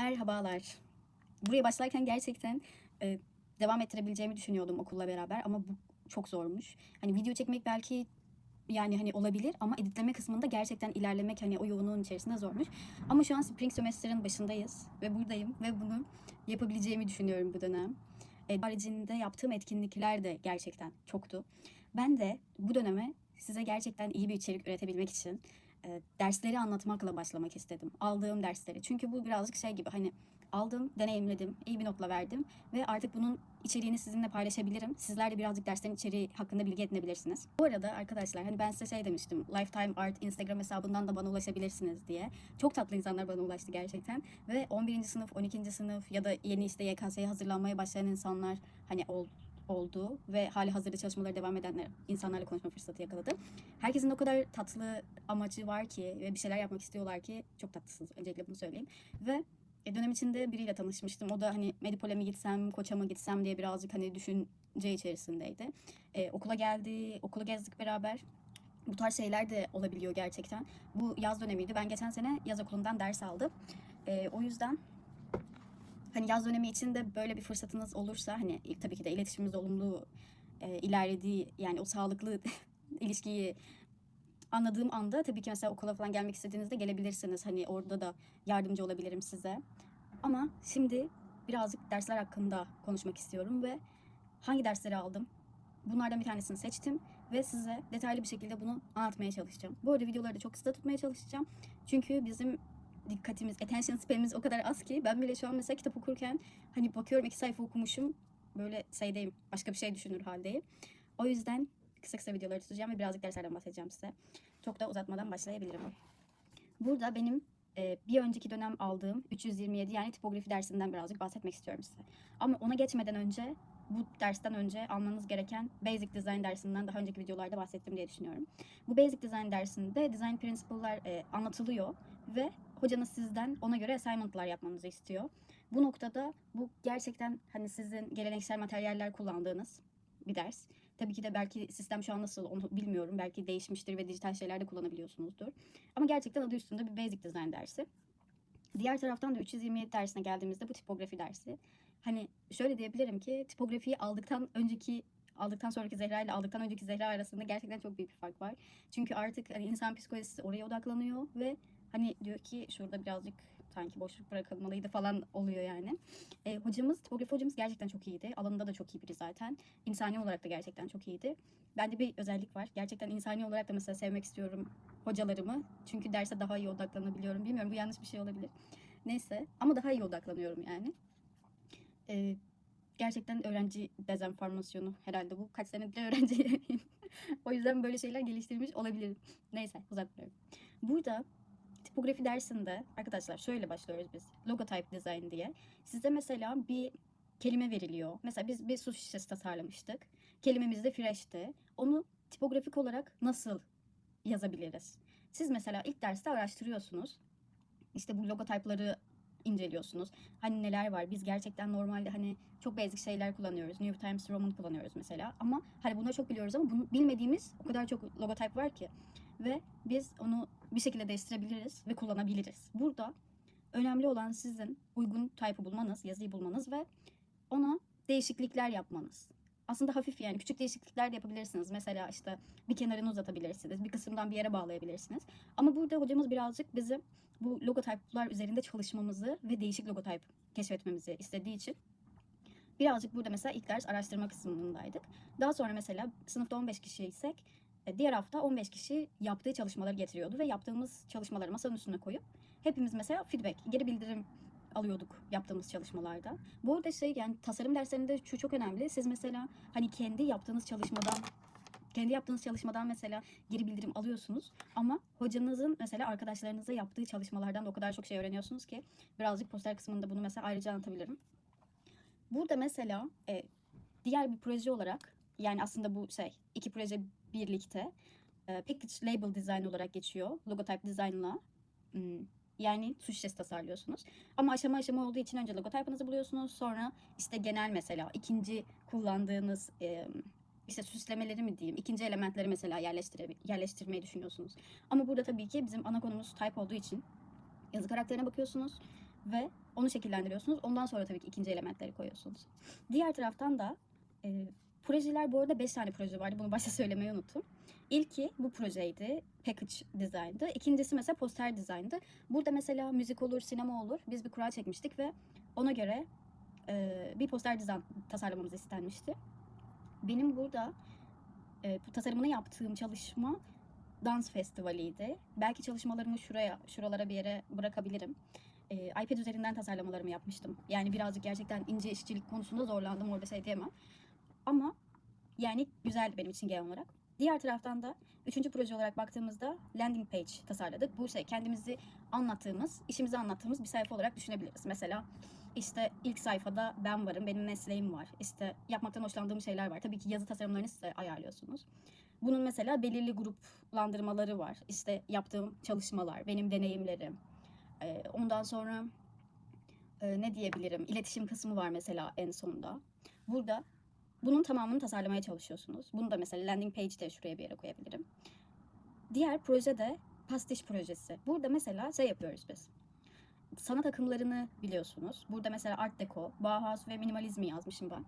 Merhabalar. Buraya başlarken gerçekten e, devam ettirebileceğimi düşünüyordum okulla beraber ama bu çok zormuş. Hani video çekmek belki yani hani olabilir ama editleme kısmında gerçekten ilerlemek hani o yoğunluğun içerisinde zormuş. Ama şu an Spring Semester'ın başındayız ve buradayım ve bunu yapabileceğimi düşünüyorum bu dönem. E, haricinde yaptığım etkinlikler de gerçekten çoktu. Ben de bu döneme size gerçekten iyi bir içerik üretebilmek için e, dersleri anlatmakla başlamak istedim. Aldığım dersleri. Çünkü bu birazcık şey gibi hani aldım, deneyimledim, iyi bir notla verdim ve artık bunun içeriğini sizinle paylaşabilirim. Sizler de birazcık derslerin içeriği hakkında bilgi edinebilirsiniz. Bu arada arkadaşlar hani ben size şey demiştim. Lifetime Art Instagram hesabından da bana ulaşabilirsiniz diye. Çok tatlı insanlar bana ulaştı gerçekten. Ve 11. sınıf, 12. sınıf ya da yeni işte YKS'ye hazırlanmaya başlayan insanlar hani ol, oldu ve hali hazırda çalışmaları devam edenler insanlarla konuşma fırsatı yakaladım. Herkesin o kadar tatlı amacı var ki ve bir şeyler yapmak istiyorlar ki çok tatlısınız. Öncelikle bunu söyleyeyim. Ve e, dönem içinde biriyle tanışmıştım. O da hani Medipol'e mi gitsem, Koç'a mı gitsem diye birazcık hani düşünce içerisindeydi. E, okula geldi, okulu gezdik beraber. Bu tarz şeyler de olabiliyor gerçekten. Bu yaz dönemiydi. Ben geçen sene yaz okulundan ders aldım. E, o yüzden hani yaz dönemi için de böyle bir fırsatınız olursa hani tabii ki de iletişimimiz olumlu e, ilerlediği yani o sağlıklı ilişkiyi anladığım anda tabii ki mesela okula falan gelmek istediğinizde gelebilirsiniz. Hani orada da yardımcı olabilirim size. Ama şimdi birazcık dersler hakkında konuşmak istiyorum ve hangi dersleri aldım? Bunlardan bir tanesini seçtim ve size detaylı bir şekilde bunu anlatmaya çalışacağım. Bu arada videoları da çok kısa tutmaya çalışacağım. Çünkü bizim dikkatimiz, attention span'imiz o kadar az ki ben bile şu an mesela kitap okurken hani bakıyorum iki sayfa okumuşum böyle şeydeyim, başka bir şey düşünür haldeyim. O yüzden kısa kısa videoları tutacağım ve birazcık derslerden bahsedeceğim size. Çok da uzatmadan başlayabilirim. Burada benim e, bir önceki dönem aldığım 327 yani tipografi dersinden birazcık bahsetmek istiyorum size. Ama ona geçmeden önce bu dersten önce almanız gereken Basic Design dersinden daha önceki videolarda bahsettim diye düşünüyorum. Bu Basic Design dersinde Design Principle'lar e, anlatılıyor ve hocanız sizden ona göre assignment'lar yapmanızı istiyor. Bu noktada bu gerçekten hani sizin geleneksel materyaller kullandığınız bir ders. Tabii ki de belki sistem şu an nasıl onu bilmiyorum. Belki değişmiştir ve dijital şeyler de kullanabiliyorsunuzdur. Ama gerçekten adı üstünde bir basic design dersi. Diğer taraftan da 327 dersine geldiğimizde bu tipografi dersi. Hani şöyle diyebilirim ki tipografiyi aldıktan önceki aldıktan sonraki Zehra ile aldıktan önceki Zehra arasında gerçekten çok büyük bir fark var. Çünkü artık hani insan psikolojisi oraya odaklanıyor ve hani diyor ki şurada birazcık sanki boşluk bırakılmalıydı falan oluyor yani. E, hocamız, tipografi hocamız gerçekten çok iyiydi. Alanında da çok iyi biri zaten. İnsani olarak da gerçekten çok iyiydi. Bende bir özellik var. Gerçekten insani olarak da mesela sevmek istiyorum hocalarımı. Çünkü derse daha iyi odaklanabiliyorum. Bilmiyorum bu yanlış bir şey olabilir. Neyse ama daha iyi odaklanıyorum yani. E, gerçekten öğrenci dezenformasyonu herhalde bu. Kaç senedir öğrenciyim. o yüzden böyle şeyler geliştirmiş olabilirim. Neyse uzatmıyorum. Burada tipografi dersinde arkadaşlar şöyle başlıyoruz biz. Logotype design diye. Size mesela bir kelime veriliyor. Mesela biz bir su şişesi tasarlamıştık. Kelimemiz de fresh'ti. Onu tipografik olarak nasıl yazabiliriz? Siz mesela ilk derste araştırıyorsunuz. İşte bu logotype'ları inceliyorsunuz. Hani neler var? Biz gerçekten normalde hani çok basic şeyler kullanıyoruz. New Times Roman kullanıyoruz mesela. Ama hani bunları çok biliyoruz ama bunu bilmediğimiz o kadar çok logotype var ki. Ve biz onu bir şekilde değiştirebiliriz ve kullanabiliriz. Burada önemli olan sizin uygun type'ı bulmanız, yazıyı bulmanız ve ona değişiklikler yapmanız. Aslında hafif yani küçük değişiklikler de yapabilirsiniz. Mesela işte bir kenarını uzatabilirsiniz, bir kısımdan bir yere bağlayabilirsiniz. Ama burada hocamız birazcık bizim bu logotyplar üzerinde çalışmamızı ve değişik logotype keşfetmemizi istediği için birazcık burada mesela ilk ders araştırma kısmındaydık. Daha sonra mesela sınıfta 15 kişiysek e, diğer hafta 15 kişi yaptığı çalışmaları getiriyordu ve yaptığımız çalışmaları masanın üstüne koyup hepimiz mesela feedback, geri bildirim alıyorduk yaptığımız çalışmalarda. Bu arada şey yani tasarım derslerinde şu çok önemli. Siz mesela hani kendi yaptığınız çalışmadan kendi yaptığınız çalışmadan mesela geri bildirim alıyorsunuz ama hocanızın mesela arkadaşlarınıza yaptığı çalışmalardan da o kadar çok şey öğreniyorsunuz ki birazcık poster kısmında bunu mesela ayrıca anlatabilirim. Burada mesela e, diğer bir proje olarak yani aslında bu şey iki proje birlikte e, package label design olarak geçiyor. Logotype design'la hmm, yani su şişesi tasarlıyorsunuz. Ama aşama aşama olduğu için önce logotype'ınızı buluyorsunuz. Sonra işte genel mesela ikinci kullandığınız e, işte süslemeleri mi diyeyim, ikinci elementleri mesela yerleştire, yerleştirmeyi düşünüyorsunuz. Ama burada tabii ki bizim ana konumuz type olduğu için yazı karakterine bakıyorsunuz ve Onu şekillendiriyorsunuz. Ondan sonra tabii ki ikinci elementleri koyuyorsunuz. Diğer taraftan da e, projeler bu arada 5 tane proje vardı. Bunu başta söylemeyi unuttum. İlki bu projeydi. Package design'dı. İkincisi mesela poster design'dı. Burada mesela müzik olur, sinema olur. Biz bir kura çekmiştik ve ona göre e, bir poster dizayn tasarlamamız istenmişti. Benim burada e, bu tasarımını yaptığım çalışma dans festivaliydi. Belki çalışmalarımı şuraya, şuralara bir yere bırakabilirim. E, iPad üzerinden tasarlamalarımı yapmıştım. Yani birazcık gerçekten ince işçilik konusunda zorlandım orada şey diyemem. Ama yani güzeldi benim için genel olarak. Diğer taraftan da üçüncü proje olarak baktığımızda landing page tasarladık. Bu şey kendimizi anlattığımız, işimizi anlattığımız bir sayfa olarak düşünebiliriz. Mesela işte ilk sayfada ben varım, benim mesleğim var. İşte yapmaktan hoşlandığım şeyler var. Tabii ki yazı tasarımlarını siz ayarlıyorsunuz. Bunun mesela belirli gruplandırmaları var. İşte yaptığım çalışmalar, benim deneyimlerim. Ee, ondan sonra e, ne diyebilirim? İletişim kısmı var mesela en sonda. Burada bunun tamamını tasarlamaya çalışıyorsunuz. Bunu da mesela landing page de şuraya bir yere koyabilirim. Diğer proje de pastiş projesi. Burada mesela şey yapıyoruz biz. Sanat akımlarını biliyorsunuz. Burada mesela Art Deco, Bauhaus ve minimalizmi yazmışım ben.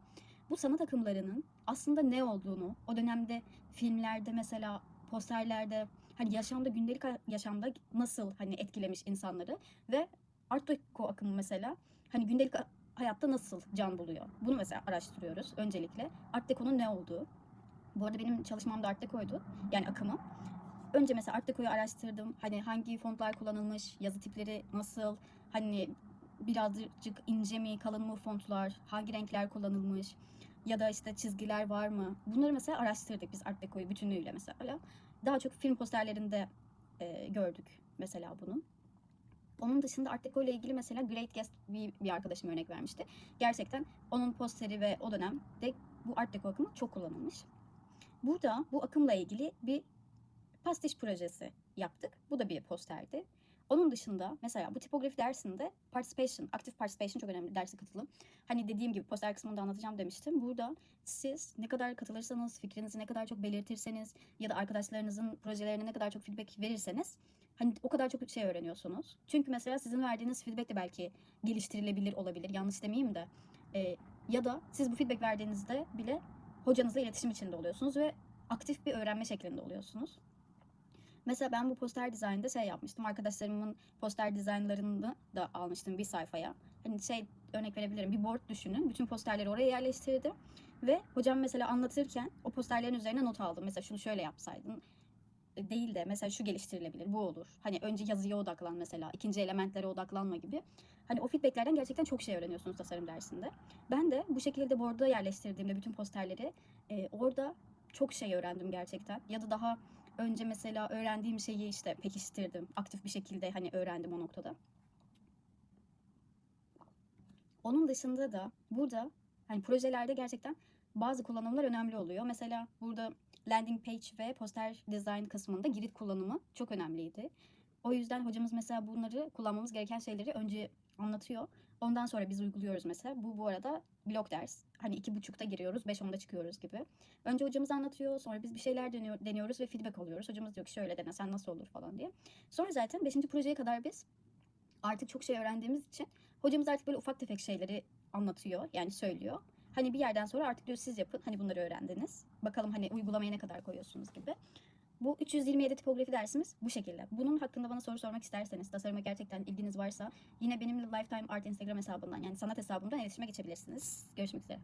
Bu sanat akımlarının aslında ne olduğunu, o dönemde filmlerde mesela posterlerde hani yaşamda gündelik yaşamda nasıl hani etkilemiş insanları ve Art Deco akımı mesela hani gündelik hayatta nasıl can buluyor? Bunu mesela araştırıyoruz öncelikle. Art Deco'nun ne olduğu. Bu arada benim çalışmam da Art Deco'ydu. Yani akımı. Önce mesela Art Deco'yu araştırdım. Hani hangi fontlar kullanılmış, yazı tipleri nasıl, hani birazcık ince mi, kalın mı fontlar, hangi renkler kullanılmış ya da işte çizgiler var mı? Bunları mesela araştırdık biz Art Deco'yu bütünüyle mesela. Daha çok film posterlerinde e, gördük mesela bunu. Onun dışında Art Deco ile ilgili mesela Great bir, bir arkadaşım örnek vermişti. Gerçekten onun posteri ve o dönemde bu Art Deco akımı çok kullanılmış. Burada bu akımla ilgili bir pastiş projesi yaptık. Bu da bir posterdi. Onun dışında mesela bu tipografi dersinde participation, aktif participation çok önemli derse katılım. Hani dediğim gibi poster kısmında anlatacağım demiştim. Burada siz ne kadar katılırsanız, fikrinizi ne kadar çok belirtirseniz ya da arkadaşlarınızın projelerine ne kadar çok feedback verirseniz hani o kadar çok şey öğreniyorsunuz. Çünkü mesela sizin verdiğiniz feedback de belki geliştirilebilir olabilir. Yanlış demeyeyim de. Ee, ya da siz bu feedback verdiğinizde bile hocanızla iletişim içinde oluyorsunuz ve aktif bir öğrenme şeklinde oluyorsunuz. Mesela ben bu poster dizaynında şey yapmıştım. Arkadaşlarımın poster dizaynlarını da almıştım bir sayfaya. Hani şey örnek verebilirim. Bir board düşünün. Bütün posterleri oraya yerleştirdim. Ve hocam mesela anlatırken o posterlerin üzerine not aldım. Mesela şunu şöyle yapsaydın e, değil de mesela şu geliştirilebilir, bu olur. Hani önce yazıya odaklan mesela, ikinci elementlere odaklanma gibi. Hani o feedbacklerden gerçekten çok şey öğreniyorsunuz tasarım dersinde. Ben de bu şekilde board'a yerleştirdiğimde bütün posterleri e, orada çok şey öğrendim gerçekten. Ya da daha önce mesela öğrendiğim şeyi işte pekiştirdim. Aktif bir şekilde hani öğrendim o noktada. Onun dışında da burada hani projelerde gerçekten bazı kullanımlar önemli oluyor. Mesela burada landing page ve poster design kısmında girit kullanımı çok önemliydi. O yüzden hocamız mesela bunları kullanmamız gereken şeyleri önce anlatıyor. Ondan sonra biz uyguluyoruz mesela. Bu bu arada blok ders. Hani iki buçukta giriyoruz, beş onda çıkıyoruz gibi. Önce hocamız anlatıyor, sonra biz bir şeyler deniyor, deniyoruz ve feedback alıyoruz. Hocamız diyor ki şöyle dene, sen nasıl olur falan diye. Sonra zaten beşinci projeye kadar biz artık çok şey öğrendiğimiz için hocamız artık böyle ufak tefek şeyleri anlatıyor, yani söylüyor. Hani bir yerden sonra artık diyor siz yapın, hani bunları öğrendiniz. Bakalım hani uygulamaya ne kadar koyuyorsunuz gibi. Bu 327 tipografi dersimiz bu şekilde. Bunun hakkında bana soru sormak isterseniz, tasarıma gerçekten ilginiz varsa yine benimle Lifetime Art Instagram hesabından yani sanat hesabımdan iletişime geçebilirsiniz. Görüşmek üzere.